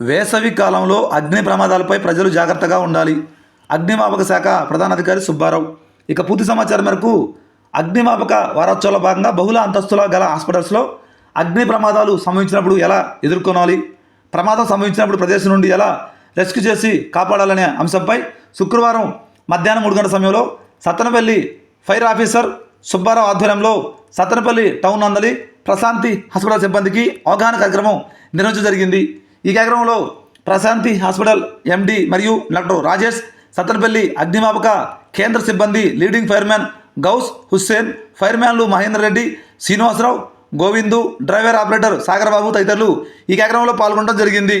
వేసవి కాలంలో అగ్ని ప్రమాదాలపై ప్రజలు జాగ్రత్తగా ఉండాలి. అగ్నిమాపక శాఖ ప్రధాన అధికారి సుబ్బారావు. ఇక పూర్తి సమాచారం మేరకు అగ్నిమాపక వారోత్సవాల భాగంగా బహుళ అంతస్తుల గల హాస్పిటల్స్లో అగ్ని ప్రమాదాలు సంభవించినప్పుడు ఎలా ఎదుర్కొనాలి? ప్రమాదం సంభవించినప్పుడు ప్రదేశం నుండి ఎలా రెస్క్యూ చేసి కాపాడాలనే అంశంపై శుక్రవారం మధ్యాహ్నం మూడు గంటల సమయంలో సత్తనపల్లి ఫైర్ ఆఫీసర్ సుబ్బారావు ఆధ్వర్యంలో సత్తనపల్లి టౌన్ నందలి ప్రశాంతి హాస్పిటల్ సిబ్బందికి అవగాహన కార్యక్రమం నిర్వహించడం జరిగింది. ఈ కార్యక్రమంలో ప్రశాంతి హాస్పిటల్ ఎండి మరియు డాక్టర్ రాజేష్ సత్తనపల్లి అగ్నిమాపక కేంద్ర సిబ్బంది లీడింగ్ ఫైర్మ్యాన్ గౌస్ హుస్సేన్ ఫైర్మ్యాన్లు మహేందర్ రెడ్డి శ్రీనివాసరావు గోవిందు డ్రైవర్ ఆపరేటర్ సాగర్ బాబు తదితరులు ఈ కార్యక్రమంలో పాల్గొనడం జరిగింది.